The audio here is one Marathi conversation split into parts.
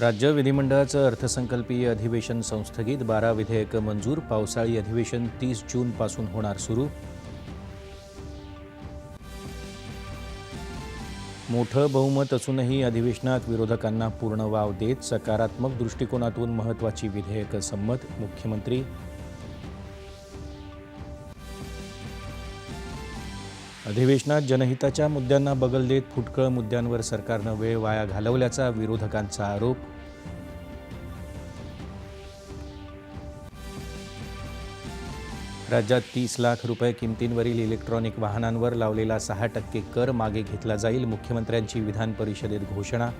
राज्य विधिमंडळाचं अर्थसंकल्पीय अधिवेशन संस्थगित. बारा विधेयकं मंजूर. पावसाळी अधिवेशन तीस जूनपासून होणार सुरू. मोठं बहुमत असूनही अधिवेशनात विरोधकांना पूर्ण वाव देत सकारात्मक दृष्टिकोनातून महत्त्वाची विधेयकं संमत. मुख्यमंत्री अधिवेशनात जनहिताच्या मुद्द्यांना बगल देत फुटकळ मुद्द्यांवर सरकारनं वेळ वाया घालवल्याचा विरोधकांचा आरोप. राज्यात तीस लाख रुपये किमतींवरील इलेक्ट्रॉनिक वाहनांवर लावलेला सहा टक्के कर मागे घेतला जाईल मुख्यमंत्र्यांची विधान परिषदेत घोषणा.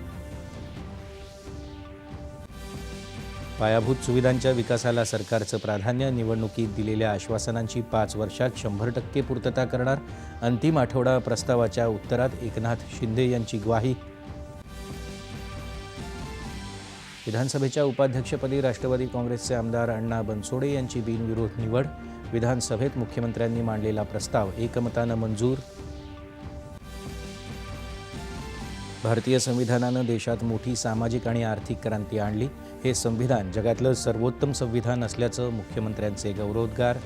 पायाभूत सुविधांच्या विकासाला सरकारचं प्राधान्य निवडणुकीत दिलेल्या आश्वासनांची पाच वर्षात शंभर टक्के पूर्तता करणार अंतिम आठवडा प्रस्तावाच्या उत्तरात एकनाथ शिंदे यांची ग्वाही. विधानसभेच्या उपाध्यक्षपदी राष्ट्रवादी काँग्रेसचे आमदार अण्णा बनसोडे यांची बिनविरोध निवड विधानसभेत मुख्यमंत्र्यांनी मांडलेला प्रस्ताव एकमतानं मंजूर भारतीय संविधानानं देशात मोठी सामाजिक आणि आर्थिक क्रांती आणली. हे संविधान जगातलं सर्वोत्तम संविधान असल्याचं मुख्यमंत्र्यांचे गौरवोद्गार.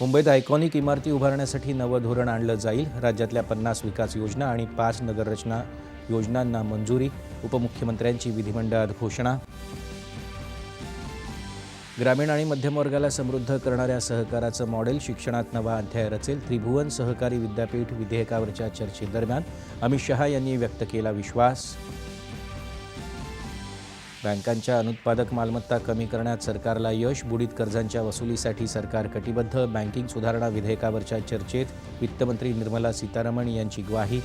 मुंबईत आयकॉनिक इमारती उभारण्यासाठी नवं धोरण आणलं जाईल. राज्यातल्या पन्नास विकास योजना आणि पाच नगररचना योजनांना मंजुरी. उपमुख्यमंत्र्यांची विधिमंडळात घोषणा ग्रामीण आणि मध्यमवर्गाला समृद्ध करणाऱ्या सहकाराचं मॉडेल शिक्षणात नवा अध्याय रचेल. त्रिभुवन सहकारी विद्यापीठ विधेयकावरच्या चर्चेदरम्यान अमित शहा यांनी व्यक्त केला विश्वास. बँकांच्या अनुत्पादक मालमत्ता कमी करण्यात सरकारला यश बुडीत कर्जांच्या वसुलीसाठी सरकार कटिबद्ध. बँकिंग सुधारणा विधेयकावरच्या चर्चेत वित्तमंत्री निर्मला सीतारामन यांची ग्वाही.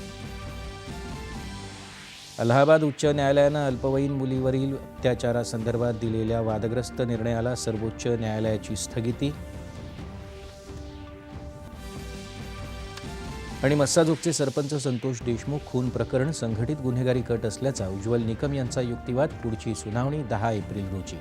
अलाहाबाद उच्च न्यायालयानं अल्पवयीन मुलीवरील अत्याचारासंदर्भात दिलेल्या वादग्रस्त निर्णयाला सर्वोच्च न्यायालयाची स्थगिती. आणि मस्साजोगचे सरपंच संतोष देशमुख खून प्रकरण संघटित गुन्हेगारी कट असल्याचा उज्ज्वल निकम यांचा युक्तिवाद पुढची सुनावणी दहा एप्रिल रोजी.